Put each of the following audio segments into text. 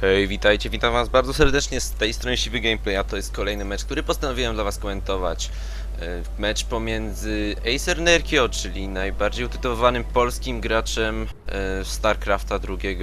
Hej, witajcie, witam was bardzo serdecznie z tej strony Siwy Gameplay, a to jest kolejny mecz, który postanowiłem dla was komentować. E, Mecz pomiędzy Acer Nerkio, czyli najbardziej utytułowanym polskim graczem e, StarCrafta II,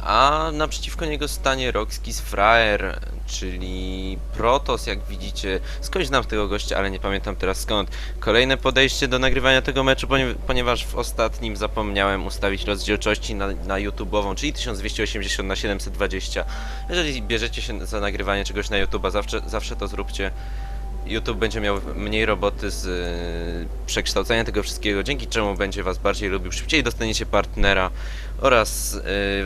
a naprzeciwko niego stanie Roxkis Fraer, czyli Protoss, jak widzicie. Skądś znam tego gościa, ale nie pamiętam teraz skąd. Kolejne podejście do nagrywania tego meczu, ponie- ponieważ w ostatnim zapomniałem ustawić rozdzielczości na, na YouTube'ową, czyli 1280 na 720. Jeżeli bierzecie się za nagrywanie czegoś na YouTube'a, zawsze, zawsze to zróbcie. YouTube będzie miał mniej roboty z y, przekształcenia tego wszystkiego, dzięki czemu będzie Was bardziej lubił, szybciej dostaniecie partnera oraz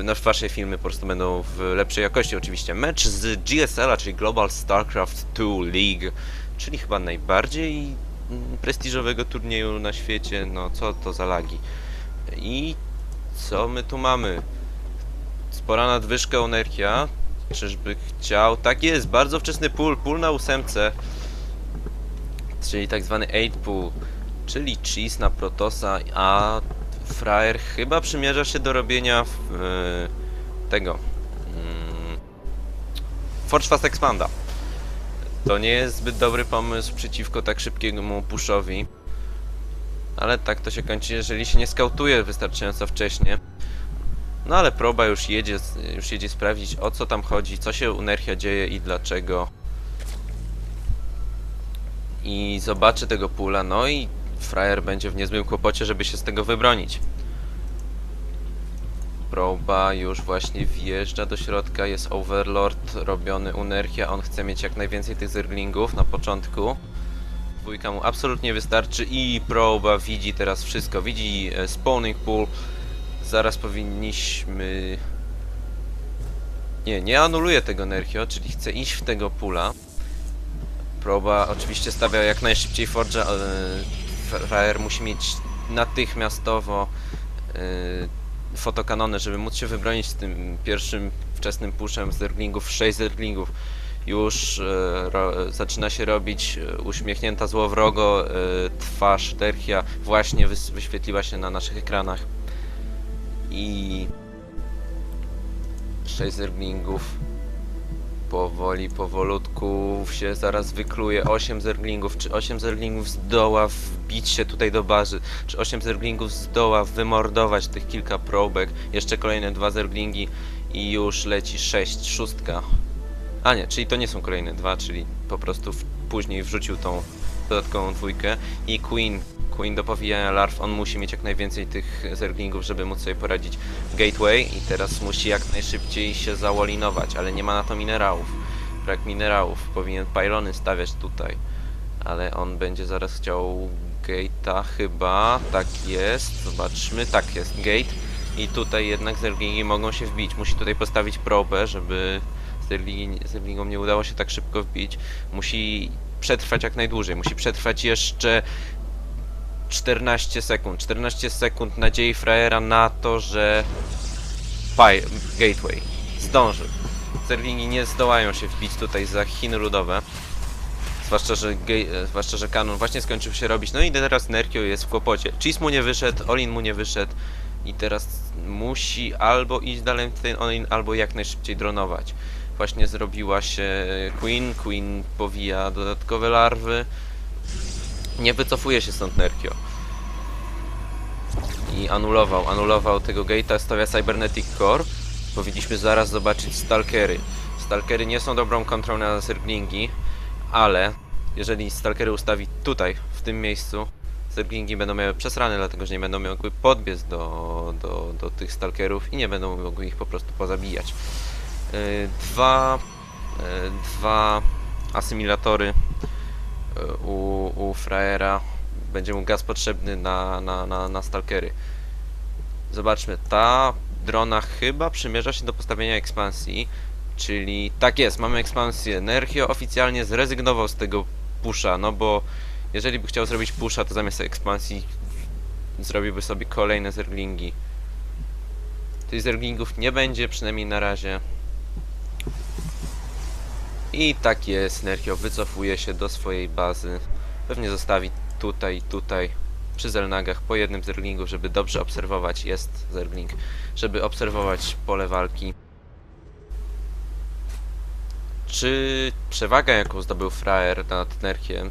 y, nasze Wasze filmy po prostu będą w lepszej jakości oczywiście. Mecz z GSL-a, czyli Global StarCraft 2 League, czyli chyba najbardziej mm, prestiżowego turnieju na świecie, no co to za lagi. I co my tu mamy? Spora nadwyżka u Nerkia, czyżby chciał? Tak jest, bardzo wczesny pull, pull na ósemce czyli tak zwany 8 pool, czyli cheese na Protosa, a frajer chyba przymierza się do robienia e, tego mm, Forge Fast Expanda. To nie jest zbyt dobry pomysł przeciwko tak szybkiemu pushowi, ale tak to się kończy, jeżeli się nie skautuje wystarczająco wcześnie. No ale proba już jedzie, już jedzie sprawdzić o co tam chodzi, co się u Nerchia dzieje i dlaczego i zobaczy tego pula, no i frajer będzie w niezłym kłopocie, żeby się z tego wybronić. Proba już właśnie wjeżdża do środka, jest Overlord robiony u Nerchia, on chce mieć jak najwięcej tych zerglingów na początku. Dwójka mu absolutnie wystarczy i Proba widzi teraz wszystko, widzi e, spawning pool. Zaraz powinniśmy... Nie, nie anuluje tego Nerchio, czyli chce iść w tego pula. Proba oczywiście stawia jak najszybciej Forge'a, ale musi mieć natychmiastowo yy, fotokanony, żeby móc się wybronić z tym pierwszym wczesnym puszem zerglingów, 6 zerglingów. Już yy, ro, zaczyna się robić yy, uśmiechnięta złowrogo yy, twarz Derchia właśnie wys, wyświetliła się na naszych ekranach. I 6 zerglingów powoli, powolutku się zaraz wykluje. 8 zerglingów, czy 8 zerglingów zdoła wbić się tutaj do bazy, czy 8 zerglingów zdoła wymordować tych kilka probek, jeszcze kolejne dwa zerglingi i już leci 6, szóstka. A nie, czyli to nie są kolejne dwa, czyli po prostu później wrzucił tą dodatkową dwójkę. I Queen, Queen do powijania larw, on musi mieć jak najwięcej tych zerglingów, żeby móc sobie poradzić Gateway i teraz musi jak najszybciej się załolinować, ale nie ma na to minerałów. Brak minerałów, powinien pylony stawiać tutaj, ale on będzie zaraz chciał gate'a chyba, tak jest, zobaczmy, tak jest, gate. I tutaj jednak zerglingi mogą się wbić, musi tutaj postawić probę, żeby zerglingom nie udało się tak szybko wbić, musi przetrwać jak najdłużej, musi przetrwać jeszcze 14 sekund. 14 sekund nadziei frajera na to, że Py Gateway zdąży. Zerlingi nie zdołają się wbić tutaj za Chiny ludowe. Zwłaszcza, że, e, zwłaszcza, że kanon właśnie skończył się robić. No i teraz Nerkio jest w kłopocie. Cheese mu nie wyszedł, Olin mu nie wyszedł. I teraz musi albo iść dalej w ten Olin, albo jak najszybciej dronować. Właśnie zrobiła się Queen. Queen powija dodatkowe larwy. Nie wycofuje się stąd Nerkio. I anulował, anulował tego gate'a, stawia Cybernetic Core. Powinniśmy zaraz zobaczyć Stalkery. Stalkery nie są dobrą kontrą na Zerglingi, ale jeżeli Stalkery ustawi tutaj, w tym miejscu, Zerglingi będą miały przesrane, dlatego że nie będą mogły podbiec do, do, do tych Stalkerów i nie będą mogły ich po prostu pozabijać. Yy, dwa, yy, dwa asymilatory u, u Fraera będzie mu gaz potrzebny na, na, na, na stalkery. Zobaczmy, ta drona chyba przymierza się do postawienia ekspansji, czyli tak jest, mamy ekspansję. Nerchio oficjalnie zrezygnował z tego pusha, no bo jeżeli by chciał zrobić pusha, to zamiast ekspansji zrobiłby sobie kolejne zerglingi. Tych zerglingów nie będzie, przynajmniej na razie. I tak jest, Nerchio wycofuje się do swojej bazy. Pewnie zostawi tutaj, tutaj przy zelnagach po jednym zerglingu, żeby dobrze obserwować, jest zergling, żeby obserwować pole walki. Czy przewaga, jaką zdobył Frajer nad Nerchiem,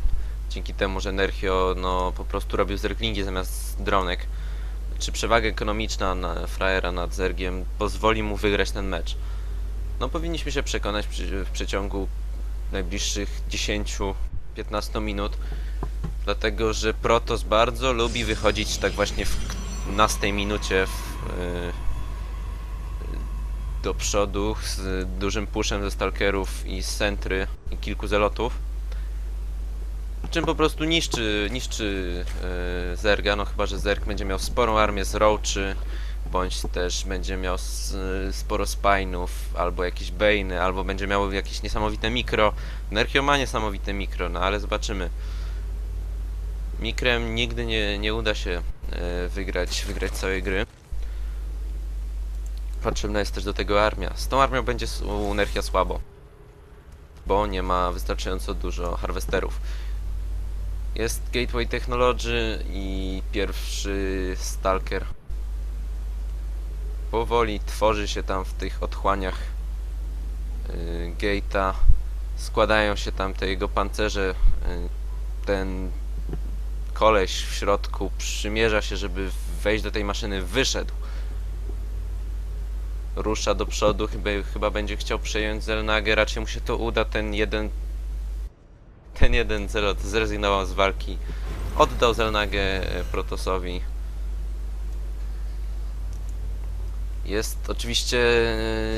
dzięki temu, że Nerchio no, po prostu robił zerglingi zamiast dronek, czy przewaga ekonomiczna na Frajera nad Zergiem pozwoli mu wygrać ten mecz? No powinniśmy się przekonać w przeciągu najbliższych 10-15 minut, dlatego że Protoss bardzo lubi wychodzić tak właśnie w 15 minucie w, yy, do przodu z dużym puszem ze stalkerów i z centry i kilku zelotów. Czym po prostu niszczy, niszczy yy, Zerga, no chyba, że Zerg będzie miał sporą armię z Roachy, bądź też będzie miał sporo spinów, albo jakieś Bane'y, albo będzie miał jakieś niesamowite mikro. Nerchio ma niesamowite mikro, no ale zobaczymy. Mikrem nigdy nie, nie uda się e, wygrać, wygrać całej gry. Potrzebna jest też do tego armia. Z tą armią będzie u Nerchia słabo, bo nie ma wystarczająco dużo harvesterów. Jest Gateway Technology i pierwszy Stalker. Powoli tworzy się tam w tych otchłaniach yy, Gate'a. Składają się tam te jego pancerze. Yy, ten koleś w środku przymierza się, żeby wejść do tej maszyny. Wyszedł. Rusza do przodu, chyba, chyba będzie chciał przejąć Zelnagę, raczej mu się to uda, ten jeden ten jeden Zelot zrezygnował z walki, oddał Zelnagę e, Protosowi. Jest oczywiście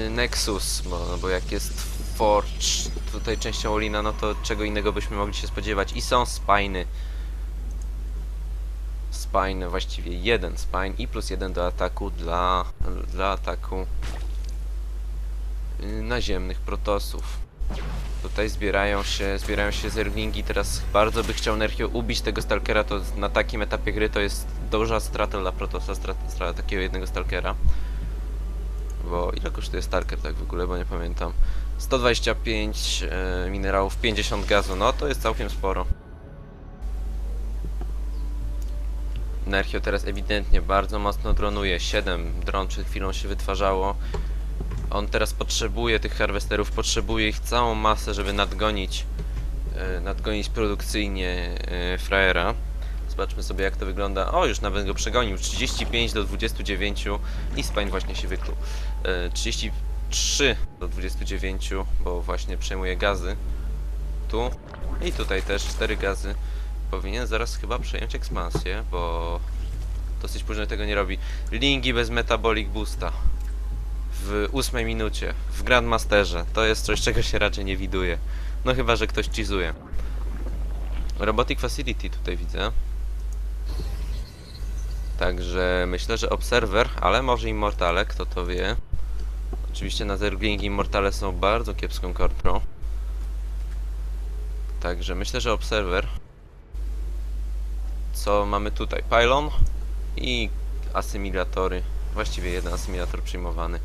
e, Nexus, bo, bo jak jest Forge tutaj częścią Olina, no to czego innego byśmy mogli się spodziewać. I są Spiny. Spine, właściwie jeden Spine i plus jeden do ataku dla, dla ataku y, naziemnych protosów. Tutaj zbierają się, zbierają się zerglingi, teraz bardzo by chciał Nerchio ubić tego Stalkera, to na takim etapie gry to jest duża strata dla Protosa, strata, strata takiego jednego Stalkera. Kosztuje Stalker tak w ogóle, bo nie pamiętam. 125 e, minerałów, 50 gazu, no to jest całkiem sporo. Nerchio teraz ewidentnie bardzo mocno dronuje. 7 dron przed chwilą się wytwarzało. On teraz potrzebuje tych harwesterów, potrzebuje ich całą masę, żeby nadgonić, e, nadgonić produkcyjnie e, Frajera. Zobaczmy sobie jak to wygląda. O, już nawet go przegonił. 35 do 29 i Spine właśnie się wykluł. E, 33 do 29, bo właśnie przejmuje gazy. Tu i tutaj też 4 gazy. Powinien zaraz chyba przejąć ekspansję, bo dosyć późno tego nie robi. Lingi bez metabolic boosta w ósmej minucie w Grandmasterze. To jest coś, czego się raczej nie widuje. No chyba, że ktoś cheezuje. Robotic Facility tutaj widzę. Także myślę, że Observer, ale może Immortale, kto to wie. Oczywiście na Zergling Immortale są bardzo kiepską korpro. Także myślę, że Observer. Co mamy tutaj? Pylon i asymilatory. Właściwie jeden asymilator przyjmowany.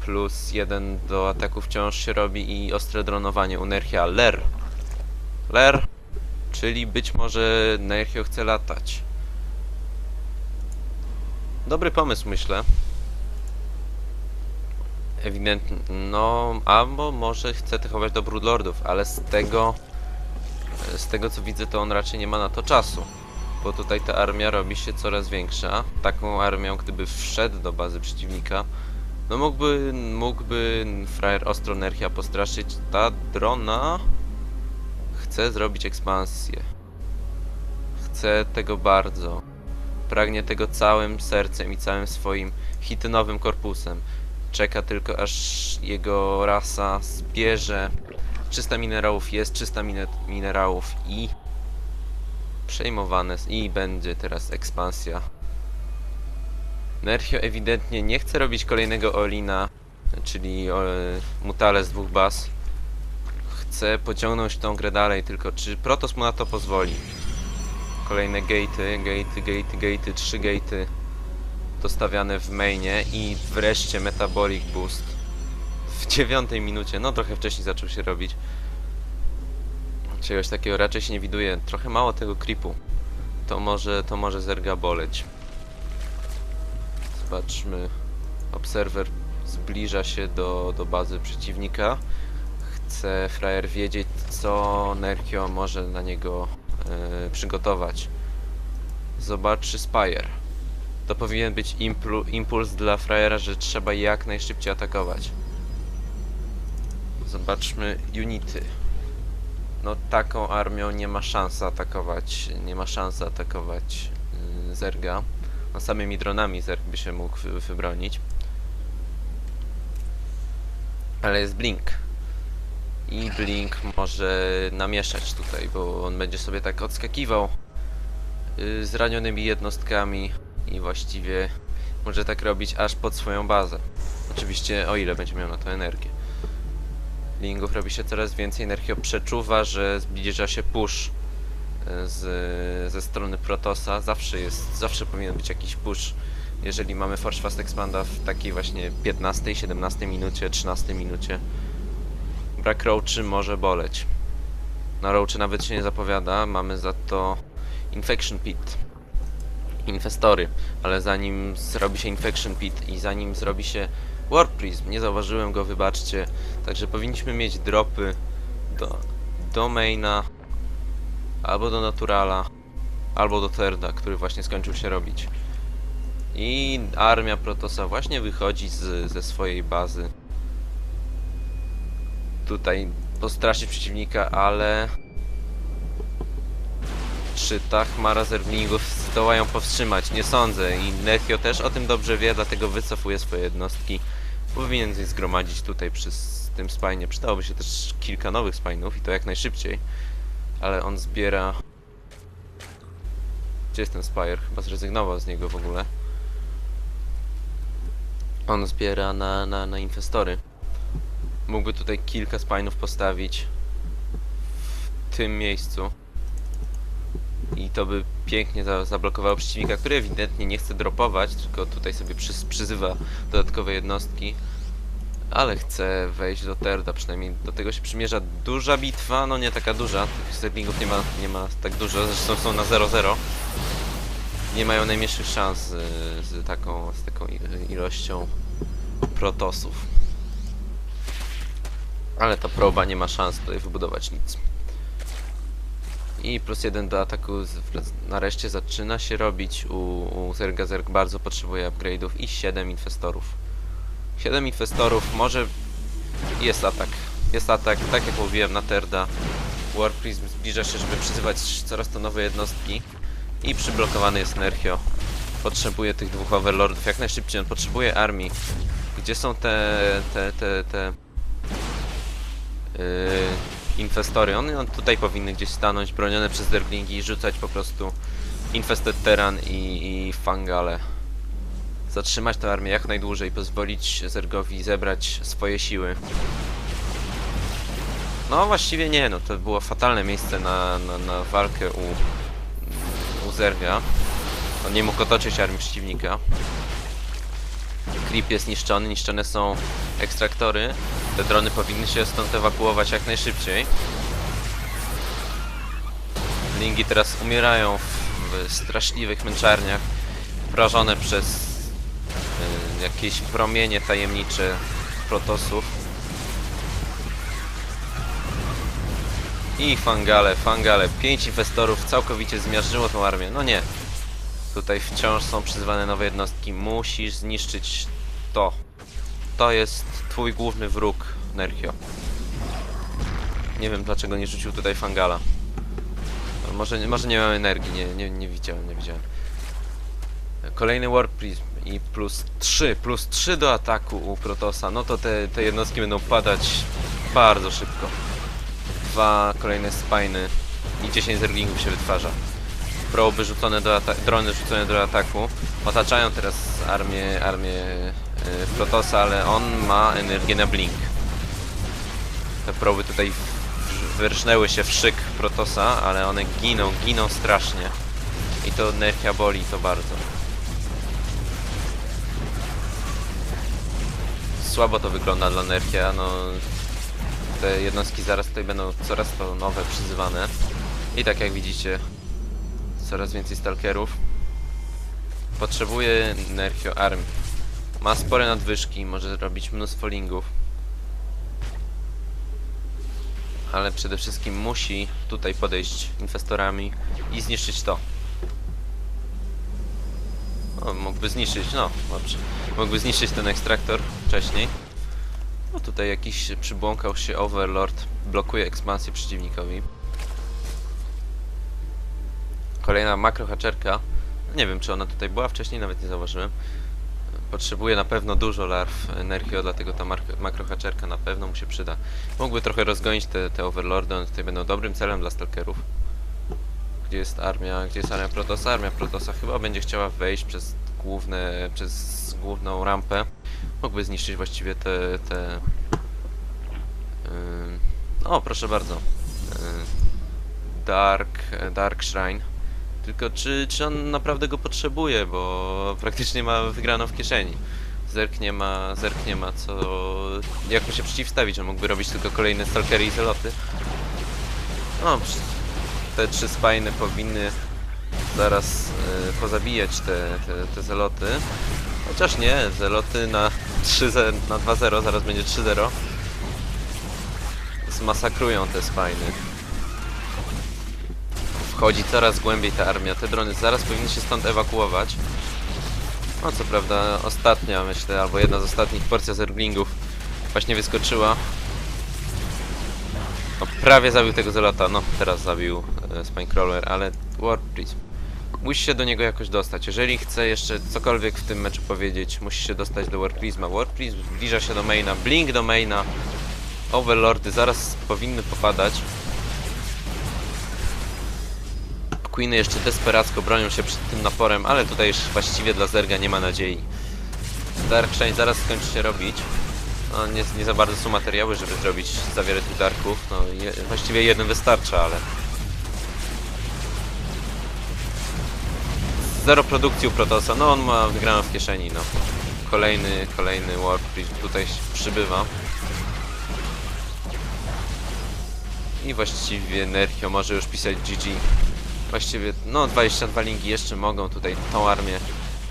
Plus jeden do ataku wciąż się robi i ostre dronowanie u Nerchia. Ler. Ler. Czyli być może Nerchio chce latać. Dobry pomysł, myślę. Ewidentnie. No, albo może chce tychować do Broodlordów, ale z tego... Z tego co widzę, to on raczej nie ma na to czasu. Bo tutaj ta armia robi się coraz większa. Taką armią, gdyby wszedł do bazy przeciwnika, no mógłby, mógłby frajer ostro Nerchia postraszyć. Ta drona chce zrobić ekspansję. Chce tego bardzo. Pragnie tego całym sercem i całym swoim hitynowym korpusem. Czeka tylko aż jego rasa zbierze 300 minerałów jest, 300 mine minerałów i przejmowane i będzie teraz ekspansja. Nerchio ewidentnie nie chce robić kolejnego Olina, czyli e, mutale z dwóch baz. Chce pociągnąć tą grę dalej, tylko czy Protoss mu na to pozwoli? Kolejne gatey, gatey, gatey, gatey, trzy gatey dostawiane w mainie i wreszcie Metabolic Boost w dziewiątej minucie, no trochę wcześniej zaczął się robić. Czegoś takiego raczej się nie widuje. Trochę mało tego creepu. To może, to może zerga boleć. Zobaczmy. Obserwer zbliża się do, do bazy przeciwnika. chce frajer wiedzieć, co Nerkio może na niego przygotować. Zobaczy Spire. To powinien być impuls dla frajera, że trzeba jak najszybciej atakować. Zobaczmy unity. No taką armią nie ma szans atakować, nie ma szans atakować yy, Zerga. No samymi dronami Zerg by się mógł wy- wybronić. Ale jest Blink. I Blink może namieszać tutaj, bo on będzie sobie tak odskakiwał yy, z ranionymi jednostkami i właściwie może tak robić aż pod swoją bazę. Oczywiście o ile będzie miał na to energię. Lingów robi się coraz więcej, Nerchio przeczuwa, że zbliża się push e, z, ze strony Protosa. Zawsze jest, zawsze powinien być jakiś push, jeżeli mamy Force Fast Expanda w takiej właśnie 15, 17 minucie, 13 minucie. Brak Roachy może boleć. Na Roachy nawet się nie zapowiada, mamy za to Infection Pit. Infestory, ale zanim zrobi się Infection Pit i zanim zrobi się Warp Prism, nie zauważyłem go, wybaczcie, Także powinniśmy mieć dropy do, do maina, albo do naturala, albo do terda, który właśnie skończył się robić. I armia Protosa właśnie wychodzi z, ze swojej bazy. Tutaj postraszyć przeciwnika, ale... Czy ta chmara zerglingów zdoła ją powstrzymać? Nie sądzę. I Nechio też o tym dobrze wie, dlatego wycofuje swoje jednostki. Powinien je zgromadzić tutaj przy tym spajnie. Przydałoby się też kilka nowych spajnów i to jak najszybciej. Ale on zbiera... Gdzie jest ten Spire? Chyba zrezygnował z niego w ogóle. On zbiera na, na, na infestory. Mógłby tutaj kilka spajnów postawić w tym miejscu. I to by pięknie za, zablokowało przeciwnika, który ewidentnie nie chce dropować, tylko tutaj sobie przys, przyzywa dodatkowe jednostki. Ale chce wejść do Terda, przynajmniej do tego się przymierza duża bitwa, no nie taka duża, tych serlingów nie ma, nie ma tak dużo, zresztą są na 0-0. Nie mają najmniejszych szans z, z, taką, z taką ilością protosów. Ale ta proba nie ma szans tutaj wybudować nic. I plus jeden do ataku nareszcie zaczyna się robić u, u Zerga Zerg bardzo potrzebuje upgrade'ów i 7 infestorów. 7 infestorów, może jest atak. Jest atak, tak jak mówiłem na Terda. War Prism zbliża się, żeby przyzywać coraz to nowe jednostki. I przyblokowany jest Nerchio. Potrzebuje tych dwóch overlordów jak najszybciej. On potrzebuje armii. Gdzie są te, te, te, te infestory? One on tutaj powinny gdzieś stanąć, bronione przez derglingi i rzucać po prostu Infested Terran i, i Fangale. Zatrzymać tę armię jak najdłużej, pozwolić Zergowi zebrać swoje siły. No właściwie nie, no to było fatalne miejsce na, na, na walkę u, u Zerga. On nie mógł otoczyć armii przeciwnika. Creep jest niszczony, niszczone są ekstraktory. Te drony powinny się stąd ewakuować jak najszybciej. Lingi teraz umierają w, w straszliwych męczarniach, wrażone przez y, jakieś promienie tajemnicze protosów. I fangale, fangale. Pięć inwestorów całkowicie zmiażdżyło tą armię. No nie. Tutaj wciąż są przyzywane nowe jednostki. Musisz zniszczyć. To jest twój główny wróg, Nerchio. Nie wiem dlaczego nie rzucił tutaj fangala. Może, może nie miał energii, nie, nie, nie widziałem, nie widziałem. Kolejny Warp Prism i plus 3, plus 3 do ataku u Protosa. No to te, te jednostki będą padać bardzo szybko. Dwa kolejne spiny i 10 zerglingów się wytwarza. Proby rzucone do drony rzucone do ataku. Otaczają teraz armię, armię Protosa, ale on ma energię na blink. Te proby tutaj wyrżnęły się w szyk Protosa, ale one giną, giną strasznie. I to Nerfia boli to bardzo. Słabo to wygląda dla Nerfia, no te jednostki zaraz tutaj będą coraz to nowe przyzywane. I tak jak widzicie, coraz więcej stalkerów. Potrzebuje Nerfio armii. Ma spore nadwyżki, może zrobić mnóstwo lingów. ale przede wszystkim musi tutaj podejść inwestorami i zniszczyć to. O, mógłby zniszczyć, no dobrze. Mógłby zniszczyć ten ekstraktor wcześniej. No tutaj jakiś przybłąkał się Overlord, blokuje ekspansję przeciwnikowi. Kolejna makrohaczerka. Nie wiem, czy ona tutaj była wcześniej, nawet nie zauważyłem. Potrzebuje na pewno dużo larw energii, dlatego ta makrohaczerka na pewno mu się przyda. Mógłby trochę rozgonić te, te overlordy, one tutaj będą dobrym celem dla stalkerów. Gdzie jest armia, gdzie jest armia Protosa? Armia Protosa chyba będzie chciała wejść przez główne, przez główną rampę. Mógłby zniszczyć właściwie te, te... Ym, o, proszę bardzo. Ym, Dark, Dark Shrine. Tylko czy, czy on naprawdę go potrzebuje, bo praktycznie ma wygraną w kieszeni. Zerk nie ma, Zerk nie ma co... Jak mu się przeciwstawić? On mógłby robić tylko kolejne stalkery i zeloty. No, te trzy spajny powinny zaraz y, pozabijać te, te, te zeloty. Chociaż nie, zeloty na 3 na 2-0, zaraz będzie 3-0. Zmasakrują te spajny. Wchodzi coraz głębiej ta armia. Te drony zaraz powinny się stąd ewakuować. No co prawda ostatnia myślę, albo jedna z ostatnich porcja zerglingów właśnie wyskoczyła. No, prawie zabił tego zelota, no teraz zabił e, Spinecrawler, ale Warp Prism. Musi się do niego jakoś dostać. Jeżeli chce jeszcze cokolwiek w tym meczu powiedzieć, musi się dostać do Warp Prisma. Warp Prism zbliża się do maina, Blink do maina. Overlordy zaraz powinny popadać. Queeny jeszcze desperacko bronią się przed tym naporem, ale tutaj już właściwie dla Zerga nie ma nadziei. Darkshine zaraz skończy się robić. No, nie, nie za bardzo są materiały, żeby zrobić zawierę tych darków. No, je, właściwie jeden wystarcza, ale... Zero produkcji u Protosa, no on ma wygraną w kieszeni, no. Kolejny, kolejny Warp tutaj przybywa. I właściwie Nerchio może już pisać GG. Właściwie, no 22 linki jeszcze mogą tutaj tą armię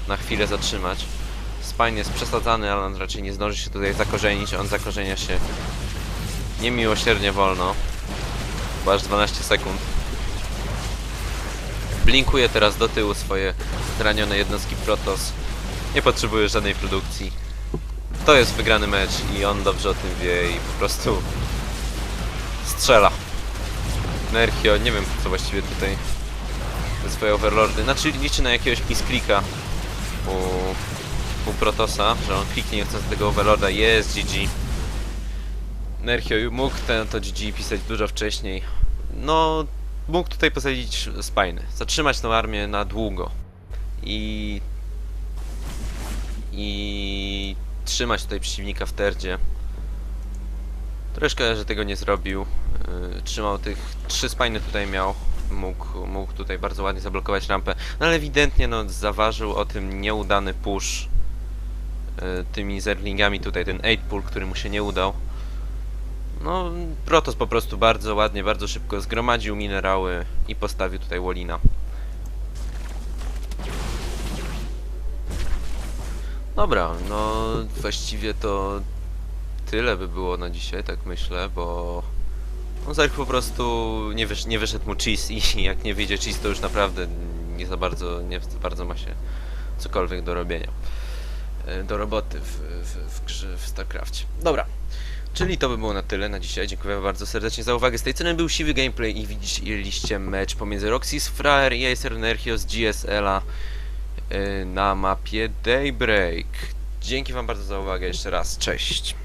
na chwilę zatrzymać. Spine jest przesadzany, ale on raczej nie zdąży się tutaj zakorzenić. On zakorzenia się niemiłosiernie wolno. Bo aż 12 sekund. Blinkuje teraz do tyłu swoje zranione jednostki Protoss. Nie potrzebuje żadnej produkcji. To jest wygrany mecz i on dobrze o tym wie i po prostu strzela. Nerchio, nie wiem co właściwie tutaj swoje overlordy. Znaczy liczy na jakiegoś misklika u, u Protosa, że on kliknie chcąc tego overlorda. Jest GG. Nerchio mógł ten, to GG pisać dużo wcześniej. No, mógł tutaj posadzić spajny. Zatrzymać tą armię na długo. I... I... Trzymać tutaj przeciwnika w terdzie. Troszkę, że tego nie zrobił. Yy, trzymał tych... Trzy spajny tutaj miał mógł, mógł tutaj bardzo ładnie zablokować rampę. No ale ewidentnie no, zaważył o tym nieudany push y, tymi zerlingami tutaj, ten 8 pull, który mu się nie udał. No, Protoss po prostu bardzo ładnie, bardzo szybko zgromadził minerały i postawił tutaj Wolina. Dobra, no właściwie to tyle by było na dzisiaj, tak myślę, bo no po prostu nie, wysz, nie wyszedł mu cheese i jak nie wyjdzie cheese to już naprawdę nie za bardzo, nie za bardzo ma się cokolwiek do robienia. e, Do roboty w, w, w grze w StarCraftie. Dobra. Czyli to by było na tyle na dzisiaj. Dziękuję bardzo serdecznie za uwagę. Z tej strony był siwy gameplay i widzieliście mecz pomiędzy Roxys Fryer i Acer Nerchio z GSL-a e, na mapie Daybreak. Dzięki wam bardzo za uwagę jeszcze raz. Cześć.